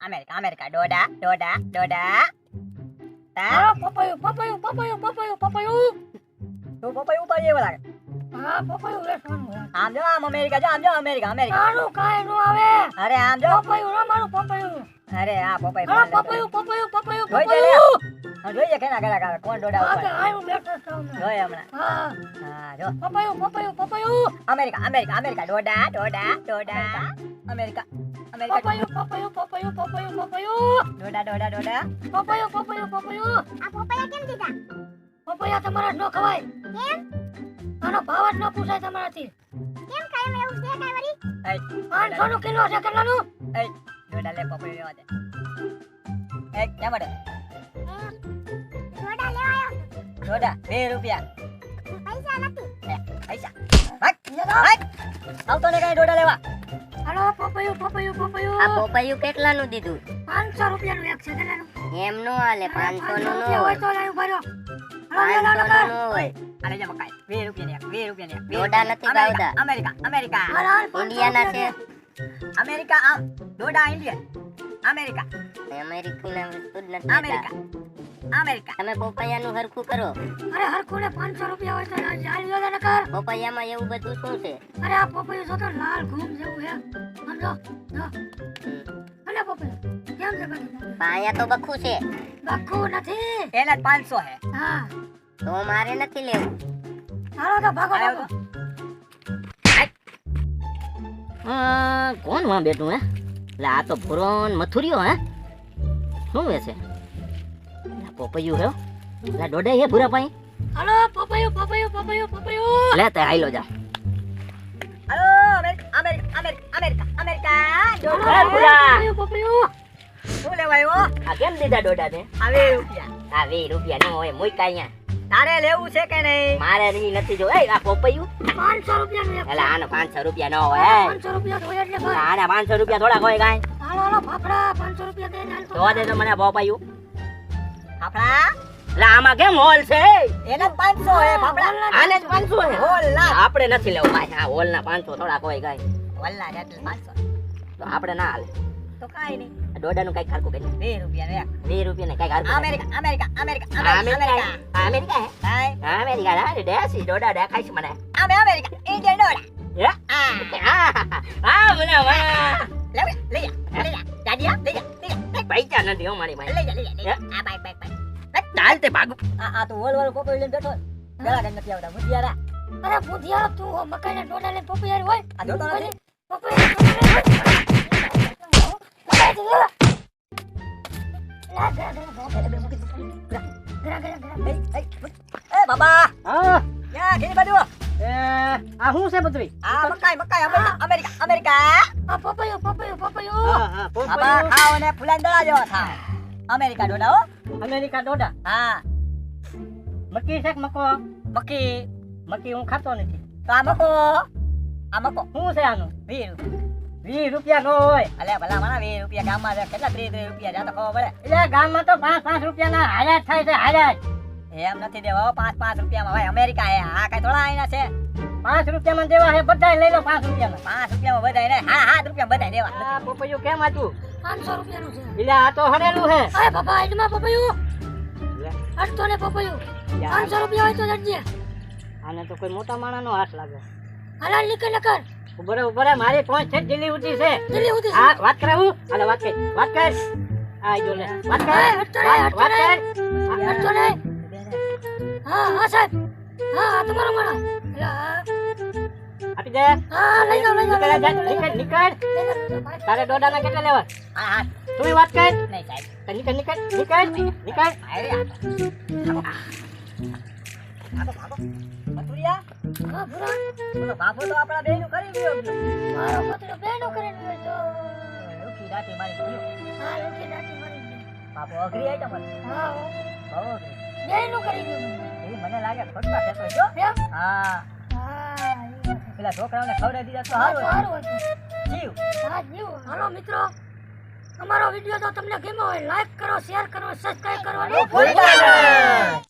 America America ડોડા ડોડા ડોડા તા હા પપૈયું પપૈયું પપૈયું પપૈયું પપૈયું તું પપ્પા ઉપાડી એવો લાગે હા પપૈયું વેચવાનું. આમ જો આમ અમેરિકા જો આમ જો અમેરિકા અમેરિકા તારું કાંઈ નો આવે. અરે આમ જો. પપૈયું રમાડું પપૈયું અરે આ પપ્પા હા પપૈયું પપૈયું પપૈયું. પપૈયું જોઈએ કેના ઘરે આવે કોણ ડોડા હા ઉપર. આયું બેઠો છું ને. જોઈએ હમણાં. હા. હા જો. પપૈયું પપૈયું પપૈયું અમેરિકા અમેરિકા અમેરિકા ડોડા ડોડા ડોડા અમેરિકા પપૈયું પપૈયું પપૈયું પપૈયું પપૈયું ડોડા ડોડા ડોડા પપૈયું પપૈયું પપૈયું આ પપૈયા કેમ દીધા? પપૈયા તમારા ન ખવાય. કેમ? આનો ભાવ જ ન પૂછાય તમારાથી. કેમ કાયમ એવું છે કાંઈ વળી? એ પાંચસો નું કિલો છે કેટલાનું એ ડોડા લે પપૈયું લેવા દે. એ કેમ મળે? થોડા લેવા આવ્યો ડોડા બે રૂપિયા. પૈસા નથી. પૈસા. આવતો ને કઈ ડોડા લેવા. હાલો પપૈયું પપૈયું આ કેટલાનું દીધું? રૂપિયાનું એક છે કેટલાનું? એમ નો હાલે નું નો હોય તો ભર્યો. America America. તમે પોપૈયા પોપૈયાનું હરખું કરો. અરે હરખું ને પાંચસો રૂપિયા હોય તો ચાલી લો ને કર. પોપૈયામાં એવું બધું શું છે? અરે આ પોપૈયું જો તો લાલ ઘૂમ જેવું છે. સમજો? જો. હમ. અલે કેમ છે બધું? પાયા તો બખુ છે. બખુ નથી. એના પાંચસો હે. હા. તો મારે નથી લેવું. હાલો તો ભાગો ભાગો. કોણમાં બેઠું હે? એટલે આ તો ભૂરો મથુરિયો હે. શું લા, પોપૈયું હે લા ડોડે હે ભૂરા પાઈ. હાલો પોપૈયું પોપૈયું પોપૈયું પોપૈયું. લે તે આઈલો જા. હાલો America America America America America ડોડા ભૂરા. પપૈયું શું લેવાયો આ કેમ દીધા ડોડા તે? આવે રૂપિયા. આવે રૂપિયા નો હોય મુઈ કાંઈ તારે લેવું છે કે નહીં? મારે નહીં નથી જો એ આ પોપૈયું. 500 રૂપિયા નું એટલે આનો પાંચસો રૂપિયા નો હોય હે. પાંચસો રૂપિયા તો હોય એટલે. આના પાંચસો રૂપિયા થોડા હોય કાઈ. હાલો હાલો ફાફડા પાંચસો રૂપિયા દે હાલ તો. તો દે તો મને પોપૈયું. ફાફડા? એટલે આમાં કેમ હોલ છે? એને પાંચસો હે ફાફડા. આને જ પાંચસો હે હોલ લાખ આપણે નથી લેવું ભાઈ. આ હોલ ના પાંચસો થોડા હોય હોલ ના એટલે પાંચસો. તો આપણે ના હાલે. તો કાઈ નહીં. દોડાનું કંઈક ખરકું કરી બે રૂપિયા ને એક. રૂપિયા ને કંઈક હરકું America America America America America હે? કાંઈ. આ અમેરિકા ના દેશી દોડા દેખાય છે મને. અમે અમેરિકા ઇન્ડિયન ડોળા હા? હા. આ મને મને નથી હો મારી ભાઈ. લઈ જા લઈ જા આ બાય બાય બાય ચાલ તે ભાગું. આ આ તો હોલ વાળો પોપો લઈને બેઠો ગળા કઈ નથી આવતા મુધિયારા અરે મુધિયારા તું હો, મકાઈના ડોડા લઈને પપૈયા હોય? આ જોતો નથી. બાબા. હા. ક્યાં ઘેરી બાજુ? એ આ શું છે બત્રી આ મકાઈ મકાઈ અમેરિકા અમેરિકા અમેરિકા. આ પપૈયો પપૈયો પપૈયું. હા હા પપૈયો. ખાઓ ને ફૂલાઈ દળા જેવા થા. અમેરિકા ડોડા હો. અમેરિકા ડોડા? હા. મકી છે મકો મકી મકી હું ખાતો નથી. તો આ મકો આ મકો શું છે આનું? વીર વીસ રૂપિયા નો હોય. અલે ભલા મારા વીસ રૂપિયા ગામમાં કેટલા ત્રીસ ત્રીસ રૂપિયા જાતો ખબર પડે. એટલે ગામમાં તો પાંચ પાંચ રૂપિયા ના હાલાત થાય છે હાલાત એમ નથી દેવા પાંચ પાંચ રૂપિયામાં. ભાઈ અમેરિકા હે આ કઈ થોડા આઈના છે. પાંચ રૂપિયામાં દેવા હે બધા લઈ લો પાંચ રૂપિયામાં. પાંચ રૂપિયામાં બધાય ને હા સાત રૂપિયા બધાય દેવા. પપૈયું કેમ હતું પાંચસો રૂપિયાનું છે. એટલે આ તો હરેલું હે. અરે બાબા આજમાં પપૈયું? અડધો ને પપૈયું. પાંચસો રૂપિયા હોય તો જડજે આને તો કોઈ મોટા માણસનો હાથ લાગે. હાલાલ નીકળ નકર. ઉભરે ઉભરે મારી પહોંચ છે દિલ્હી ઉઠી છે. દિલ્હી ઉઠી હા વાત કરાવું હાલે વાત કર. વાત કર. આ જો લે. વાત કર. વાત કર વાત કર. હા હા સાહેબ. હા હા તમારો માણસ હા. આપી દે. હા લઈ જાઓ લઈ જાઓ નીકળ નીકળ. નીકળ તારે દોડાના કેટલા લેવા? હા હા. તું વાત કર. નહીં સાહેબ. નીકળ નીકળ નીકળ નીકળ. અરે આ મથુરિયા હા ભૂરા. બોલો તો આપણા બેનું કરી ગયો. મારો પતરો બેનું કરીને ગયો તો રૂખી રાતે મારી ગયો. હા લોકી રાતે મારી ગયો બાપો અઘરી આઈટમ. હા. બહુ અઘરી. બેનો કરી દઉં. મને લાગે ખોટમાં છો. હા. પેલા છોકરાઓને ખવડાવી દીધા તો સારું સારું હતું. જીવ. હા જીવ. હાલો મિત્રો. અમારો વીડિયો તો તમને ગમ્યો હોય લાઈક કરો શેર કરો સબસ્ક્રાઇબ કરવાનું ભૂલતા નહીં.